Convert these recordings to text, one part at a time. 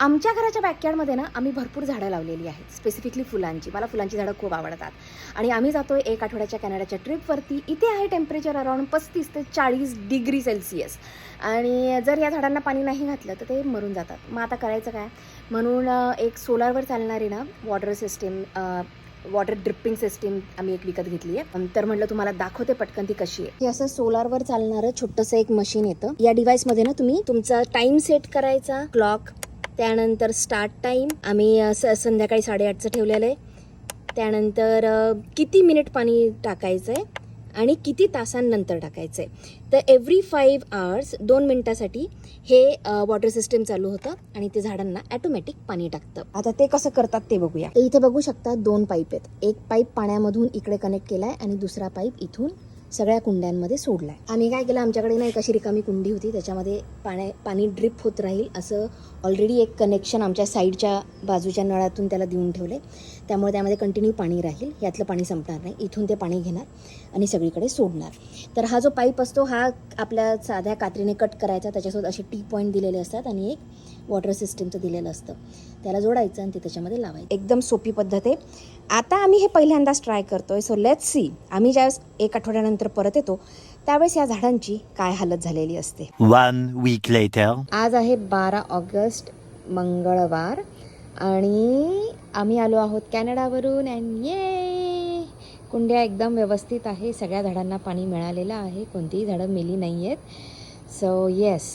आमच्या घराच्या बॅकयार्डमध्ये ना आम्ही भरपूर झाडं लावलेली आहेत स्पेसिफिकली फुलांची. मला फुलांची झाडं खूप आवडतात. आणि आम्ही जातो आहे एक आठवड्याच्या कॅनडाच्या ट्रिपवरती इथे आहे टेम्परेचर अराउंड पस्तीस ते चाळीस डिग्री सेल्सिअस आणि जर या झाडांना पाणी नाही घातलं तर ते मरून जातात. मग आता करायचं काय? म्हणून एक सोलारवर चालणारी ना water system water dripping system आम्ही एक विकत घेतली आहे. तर म्हटलं तुम्हाला दाखवते पटकन ती कशी आहे. हे असं सोलारवर चालणारं छोटंसं एक मशीन येतं. या डिव्हाइसमध्ये ना तुम्ही तुमचा टाइम सेट करायचा क्लॉक त्यानंतर स्टार्ट टाईम आम्ही स संध्याकाळी साडेआठचं ठेवलेलं आहे. त्यानंतर किती मिनिट पाणी टाकायचं आहे आणि किती तासांनंतर टाकायचं आहे तर एव्हरी फाईव्ह आवर्स दोन मिनटासाठी हे वॉटर सिस्टम चालू होतं आणि ते झाडांना ॲटोमॅटिक पाणी टाकतं. आता ते कसं करतात ते बघूया. इथे बघू शकता दोन पाईप आहेत. एक पाईप पाण्यामधून इकडे कनेक्ट केला आहे आणि दुसरा पाईप इथून सगळ्या कुंड्यांमध्ये सोडलाय. आम्ही काय केलं आमच्याकडे ना एक अशी रिकामी कुंडी होती त्याच्यामध्ये पाण्या पाणी ड्रिप होत राहील असं ऑलरेडी एक कनेक्शन आमच्या साईडच्या बाजूच्या नळातून त्याला देऊन ठेवले त्यामुळे त्यामध्ये कंटिन्यू पाणी राहील यातलं पाणी संपणार नाही इथून ते पाणी घेणार आणि सगळीकडे सोडणार. तर हा जो पाईप असतो हा आपल्या साध्या कात्रीने कट करायचा त्याच्यासोबत असे टी पॉईंट दिलेले असतात आणि एक वॉटर सिस्टीमचं दिलेलं असतं. त्याला जोडायचं आणि ते त्याच्यामध्ये लावायचं. एकदम सोपी पद्धत आहे. आता आम्ही हे पहिल्यांदाच ट्राय करतोय. सो लेट्स सी आम्ही ज्यावेळेस एक आठवड्यानंतर परत येतो. त्यावेळेस या झाडांची काय हालत झालेली असते? One week later. आज आहे बारा ऑगस्ट मंगळवार आणि आम्ही आलो आहोत कॅनडावरून अँड ये कुंड्या एकदम व्यवस्थित आहे. सगळ्या झाडांना पाणी मिळालेलं आहे. कोणतीही झाडं मेली नाही आहेत सो येस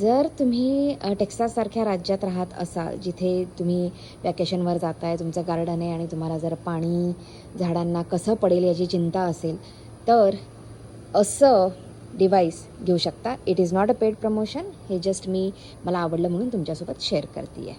जर तुम्ही टेक्साससारख्या राज्यात राहत असाल जिथे तुम्ही वॅकेशनवर जाताय तुमचं गार्डन आहे आणि तुम्हाला जर पाणी झाडांना कसं पडेल याची चिंता असेल तर असं डिव्हाइस घेऊ शकता. It is not a paid promotion हे जस्ट मी मला आवडलं म्हणून तुमच्यासोबत शेअर करते आहे